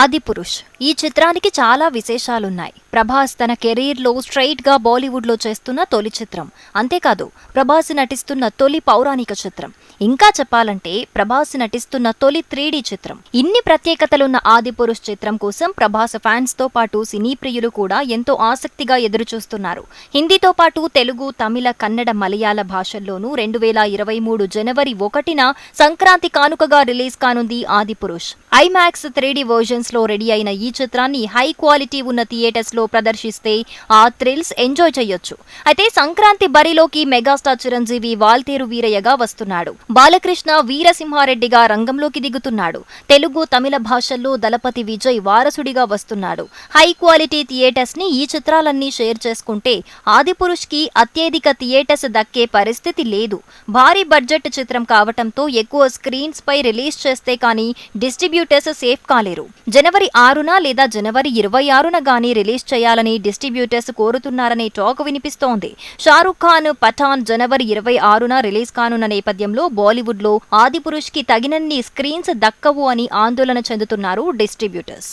ఆదిపురుష్ ఈ చిత్రానికి చాలా విశేషాలున్నాయి. ప్రభాస్ తన కెరీర్లో స్ట్రైట్గా గా బాలీవుడ్లో చేస్తున్న తొలి చిత్రం. అంతేకాదు ప్రభాస్ నటిస్తున్న తొలి పౌరాణిక చిత్రం. ఇంకా చెప్పాలంటే ప్రభాస్ నటిస్తున్న తొలి త్రీడీ చిత్రం. ఇన్ని ప్రత్యేకతలున్న ఆదిపురుష్ చిత్రం కోసం ప్రభాస్ ఫ్యాన్స్తో పాటు సినీ ప్రియులు కూడా ఎంతో ఆసక్తిగా ఎదురుచూస్తున్నారు. హిందీతో పాటు తెలుగు తమిళ కన్నడ మలయాళ భాషల్లోనూ రెండు వేల ఇరవై మూడు జనవరి ఒకటిన సంక్రాంతి కానుకగా రిలీజ్ కానుంది Adipurush. IMAX three D versions లో రెడీ అయిన ఈ చిత్రాన్ని హై క్వాలిటీ ఉన్న థియేటర్స్లో ప్రదర్శిస్తే ఆ థ్రిల్స్ ఎంజాయ్ చేయొచ్చు. అయితే సంక్రాంతి బరిలోకి మెగాస్టార్ చిరంజీవి వాల్తేరు వీరయ్యగా వస్తున్నాడు. బాలకృష్ణ వీరసింహారెడ్డిగా రంగంలోకి దిగుతున్నాడు. తెలుగు తమిళ భాషల్లో దళపతి విజయ్ వారసుడిగా వస్తున్నాడు. హై క్వాలిటీ థియేటర్స్ని ఈ చిత్రాలన్నీ షేర్ చేసుకుంటే ఆదిపురుష్కి అత్యధిక థియేటర్స్ దక్కే పరిస్థితి లేదు. భారీ బడ్జెట్ చిత్రం కావటంతో ఎక్కువ స్క్రీన్స్ పై రిలీజ్ చేస్తే కానీ డిస్ట్రిబ్యూటర్స్ సేఫ్ కాలేరు. జనవరి ఆరున లేదా జనవరి ఇరవై ఆరున గానీ రిలీజ్ చేయాలని డిస్ట్రిబ్యూటర్స్ కోరుతున్నారనే టాక్ వినిపిస్తోంది. షారుఖ్ ఖాన్ పఠాన్ జనవరి ఇరవై ఆరున రిలీజ్ కానున్న నేపథ్యంలో బాలీవుడ్లో ఆదిపురుష్కి తగినన్ని స్క్రీన్స్ దక్కవు అని ఆందోళన చెందుతున్నారు డిస్ట్రిబ్యూటర్స్.